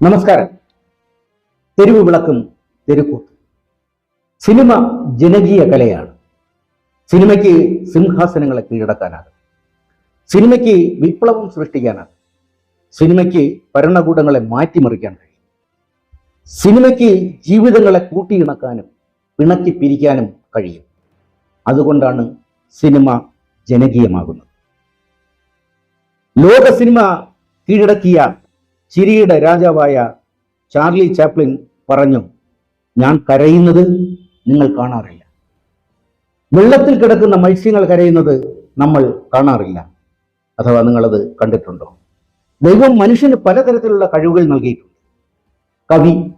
നമസ്കാരം. തെരുവ് വിളക്കും തെരുക്കൂത്ത്. സിനിമ ജനകീയ കലയാണ്. സിനിമയ്ക്ക് സിംഹാസനങ്ങളെ കീഴടക്കാനാകും സിനിമയ്ക്ക് വിപ്ലവം സൃഷ്ടിക്കാനാകും സിനിമയ്ക്ക് ഭരണകൂടങ്ങളെ മാറ്റിമറിക്കാൻ കഴിയും. സിനിമയ്ക്ക് ജീവിതങ്ങളെ കൂട്ടിയിണക്കാനും പിണക്കി പിരിക്കാനും കഴിയും. അതുകൊണ്ടാണ് സിനിമ ജനകീയമാകുന്നത്. ലോക സിനിമ കീഴടക്കിയ ചിരിയുടെ രാജാവായ ചാർലി ചാപ്ലിൻ പറഞ്ഞു ഞാൻ കരയുന്നത് നിങ്ങൾ കാണാറില്ല. വെള്ളത്തിൽ കിടക്കുന്ന മത്സ്യങ്ങൾ കരയുന്നത് നമ്മൾ കാണാറില്ല. അഥവാ നിങ്ങളത് കണ്ടിട്ടുണ്ടോ? ദൈവം മനുഷ്യന് പലതരത്തിലുള്ള കഴിവുകൾ നൽകിയിട്ടുണ്ട്. കവി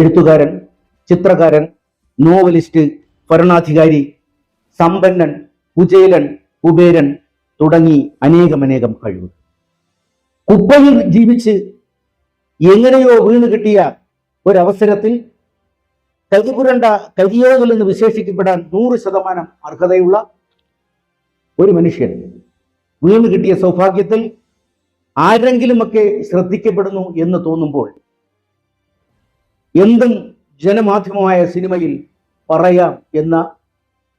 എഴുത്തുകാരൻ ചിത്രകാരൻ നോവലിസ്റ്റ് ഭരണാധികാരി സമ്പന്നൻ കുചേലൻ കുബേരൻ തുടങ്ങി അനേകമനേകം കഴിവുകൾ. കുപ്പയിൽ ജീവിച്ച് എങ്ങനെയോ വീണ് കിട്ടിയ ഒരവസരത്തിൽ കരിപുരണ്ട കരിയോകൾ എന്ന് വിശേഷിക്കപ്പെടാൻ നൂറ് ശതമാനം അർഹതയുള്ള ഒരു മനുഷ്യൻ വീണ് കിട്ടിയ സൗഭാഗ്യത്തിൽ ആരെങ്കിലുമൊക്കെ ശ്രദ്ധിക്കപ്പെടുന്നു എന്ന് തോന്നുമ്പോൾ എന്തും ജനമാധ്യമമായ സിനിമയിൽ പറയാം എന്ന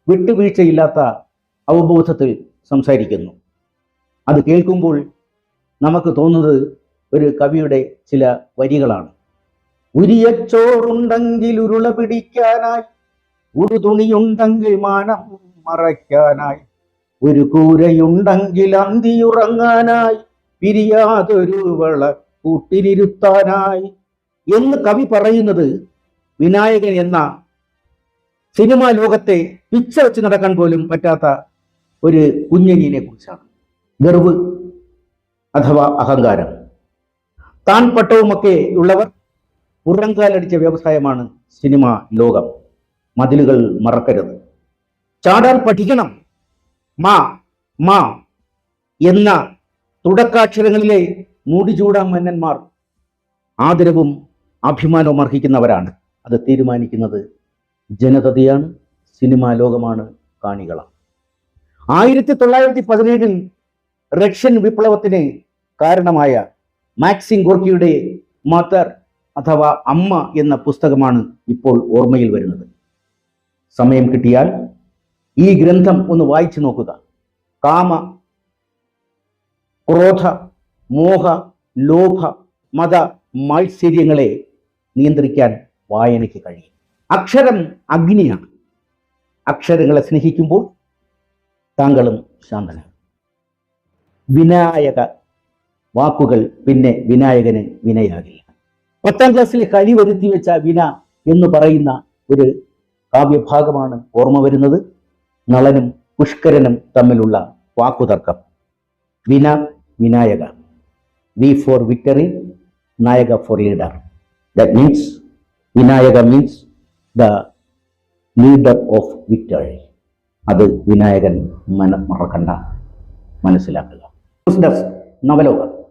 വിട്ടുവീഴ്ചയില്ലാത്ത അവബോധത്തിൽ സംസാരിക്കുന്നു. അത് കേൾക്കുമ്പോൾ നമുക്ക് തോന്നുന്നത് ഒരു കവിയുടെ ചില വരികളാണ്. ഉരിയച്ചോറുണ്ടെങ്കിൽ ഉരുള പിടിക്കാനായി ഒരു തുണിയുണ്ടെങ്കിൽ മാനം മറയ്ക്കാനായി ഒരു കൂരയുണ്ടെങ്കിൽ അന്തിയുറങ്ങാനായി പിരിയാതൊരു വള കൂട്ടിലിരുത്താനായി എന്ന് കവി പറയുന്നത് വിനായകൻ എന്ന സിനിമാ ലോകത്തെ പിച്ച വെച്ച് നടക്കാൻ പോലും പറ്റാത്ത ഒരു കുഞ്ഞനിയെ കുറിച്ചാണ് ഗർവ് അഥവാ അഹങ്കാരം. താൻ പട്ടവുമൊക്കെ ഉള്ളവർ പുറങ്കാലടിച്ച വ്യവസായമാണ് സിനിമ ലോകം. മതിലുകൾ മറക്കരുത്. ചാടാൻ പഠിക്കണം. മാ മാ എന്ന തുടക്കാക്ഷരങ്ങളിലെ മൂടിചൂടാ മന്നന്മാർ ആദരവും അഭിമാനവും അർഹിക്കുന്നവരാണ്. അത് തീരുമാനിക്കുന്നത് ജനതയാണ് സിനിമാ ലോകമാണ് കാണികളാണ് ആയിരത്തി തൊള്ളായിരത്തി പതിനേഴിൽ റഷ്യൻ വിപ്ലവത്തിന് കാരണമായ മാക്സിം ഗോർക്കിയുടെ മദർ അഥവാ അമ്മ എന്ന പുസ്തകമാണ് ഇപ്പോൾ ഓർമ്മയിൽ വരുന്നത്. സമയം കിട്ടിയാൽ ഈ ഗ്രന്ഥം ഒന്ന് വായിച്ചു നോക്കുക. കാമ ക്രോധ മോഹ ലോഭ മത മാത്സര്യങ്ങളെ നിയന്ത്രിക്കാൻ വായനയ്ക്ക് കഴിയും. അക്ഷരം അഗ്നിയാണ്. അക്ഷരങ്ങളെ സ്നേഹിക്കുമ്പോൾ താങ്കളും ശാന്തനാണ് വിനായക വാക്കുകൾ പിന്നെ വിനായകന് വിനയാകില്ല. പത്താം ക്ലാസ്സിൽ കലി വരുത്തി വെച്ച വിന എന്ന് പറയുന്ന ഒരു കാവ്യഭാഗമാണ് ഓർമ്മ വരുന്നത്. നളനും പുഷ്കരനും തമ്മിലുള്ള വാക്കുതർക്കം. വിന വിനായക. വി ഫോർ വിക്ടറി നായക for leader. That means Vinayaka means the leader of victory അത് വിനായകൻ മന മറക്കണ്ട. മനസ്സിലാക്കുക. നവലോകം.